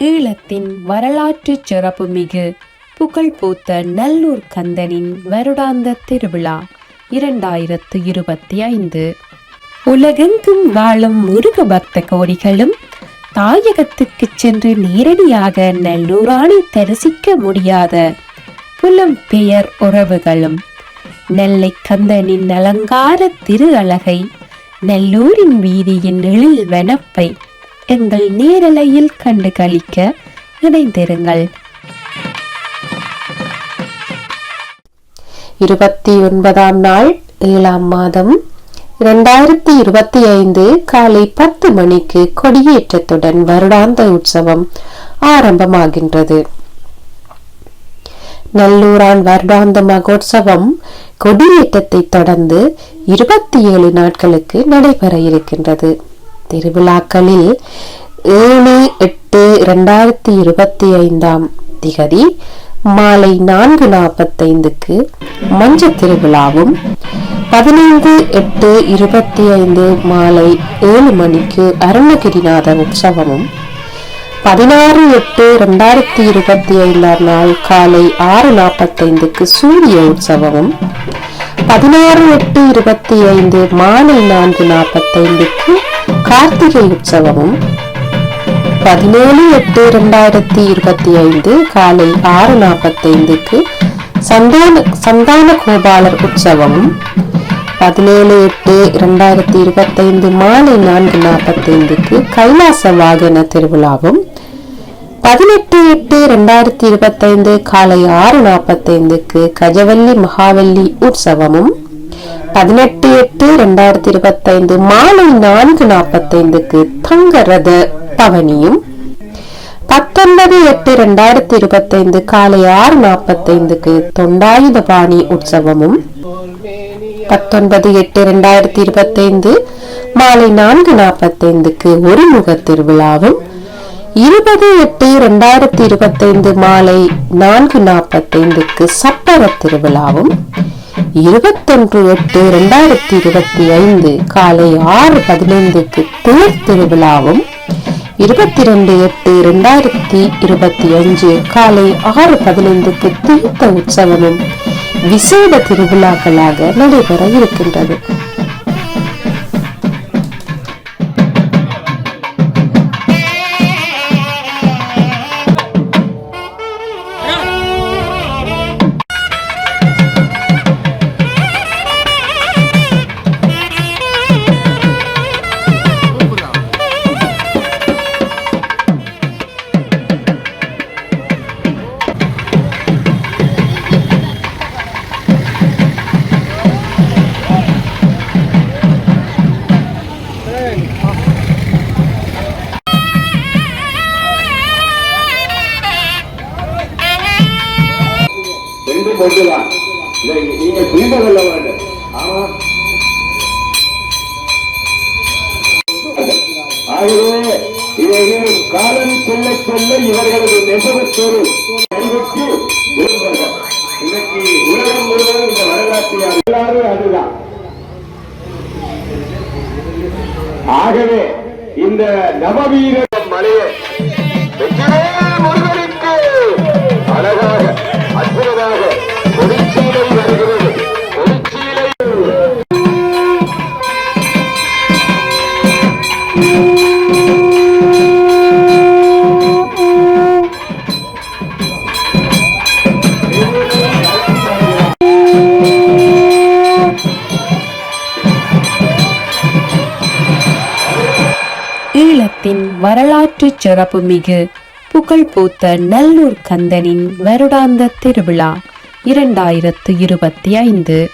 ஈழத்தின் வரலாற்று சிறப்புமிகு புகழ்பூத்த நல்லூர் கந்தனின் வருடாந்த திருவிழா இரண்டாயிரத்து இருபத்தி ஐந்து. உலகெங்கும் வாழும் முருக பக்த கோடிகளும் தாயகத்துக்கு சென்று நேரடியாக நல்லூரானை தரிசிக்க முடியாத புலம்பெயர் உறவுகளும் நெல்லை கந்தனின் அலங்கார திரு அழகை நல்லூரின் வீதியின் எழில் வனப்பை எங்கள் நேரலையில் கண்டு கழிக்க இணைந்திருங்கள். இருபத்தி ஒன்பதாம் நாள் ஏழாம் மாதம் இரண்டாயிரத்தி இருபத்தி ஐந்து காலை பத்து மணிக்கு கொடியேற்றத்துடன் வருடாந்த உற்சவம் ஆரம்பமாகின்றது. நல்லூரான் வருடாந்த மகோற்சவம் கொடியேற்றத்தை தொடர்ந்து இருபத்தி ஏழு நாட்களுக்கு நடைபெற இருக்கின்றது. திருவிழாக்களில் ஏழு எட்டு இரண்டாயிரத்தி இருபத்தி ஐந்தாம் திகதி மாலை நான்கு நாற்பத்தைந்துக்கு மஞ்ச திருவிழாவும் பதினைந்து எட்டு இருபத்தி ஐந்து மாலை ஏழு மணிக்கு அருணகிரிநாத உற்சவமும் பதினாறு எட்டு ரெண்டாயிரத்தி இருபத்தி ஐந்தாம் நாள் காலை ஆறு நாற்பத்தைந்துக்கு சூரிய உற்சவமும் பதினாறு எட்டு இருபத்தி ஐந்து மாலை நான்கு நாற்பத்தைந்துக்கு கார்த்திகை உற்சவமும் பதினேழு எட்டு இரண்டாயிரத்தி இருபத்தி ஐந்து காலை ஆறு நாற்பத்தைந்துக்கு சந்தான சந்தான கோபாலர் உற்சவமும் பதினேழு எட்டு இரண்டாயிரத்தி இருபத்தைந்து மாலை நான்கு நாற்பத்தைந்துக்கு கைலாச வாகன திருவிழாவும் பதினெட்டு எட்டு இரண்டாயிரத்தி இருபத்தைந்து காலை ஆறு நாற்பத்தைந்துக்கு கஜவல்லி மகாவல்லி உற்சவமும் பதினெட்டு எட்டு இரண்டாயிரத்தி இருபத்தைந்து மாலை நான்கு நாற்பத்தைந்துக்கு தங்கரத பவனியும் பத்தொன்பது எட்டு இரண்டாயிரத்தி இருபத்தைந்து காலை ஆறு நாற்பத்தைந்துக்கு தொண்டாயுதபாணி உற்சவமும் பத்தொன்பது எட்டு இரண்டாயிரத்தி இருபத்தைந்து மாலை நான்கு நாற்பத்தைந்துக்கு ஒருமுக திருவிழாவும் இருபது எட்டு இரண்டாயிரத்தி இருபத்தைந்து மாலை நான்கு நாற்பத்தைந்துக்கு சட்டவ திருவிழாவும் இருபத்தொன்று எட்டு இரண்டாயிரத்தி இருபத்தி ஐந்து காலை ஆறு பதினைந்துக்கு தேர் திருவிழாவும் இருபத்தி ரெண்டு எட்டு இரண்டாயிரத்தி இருபத்தி அஞ்சு காலை ஆறு பதினைந்துக்கு தீர்த்த உற்சவமும் விசேட திருவிழாக்களாக நடைபெற இருக்கின்றது. ரெண்டும் ஒன்றுதான் புரிந்து கொள்ள வேண்டும். ஆமா. ஆகவே இவர்கள் காலம் செல்ல செல்ல இவர்களது நெசவத்தோடு கைவிட்டு இன்னைக்கு உலகம் முழுவதும் இந்த வரலாற்று எல்லாரும் அதுதான் ஆகவே இந்த நவவீர மலையை முருகனுக்கு அழகாக அற்புதமாக. கொடிச்சீலை வருகிறது. கொடிச்சீலை ஈழத்தின் வரலாற்று சிறப்புமிகு புகழ்பூத்த நல்லூர் கந்தனின் வருடாந்த திருவிழா இரண்டாயிரத்து இருபத்தி ஐந்து.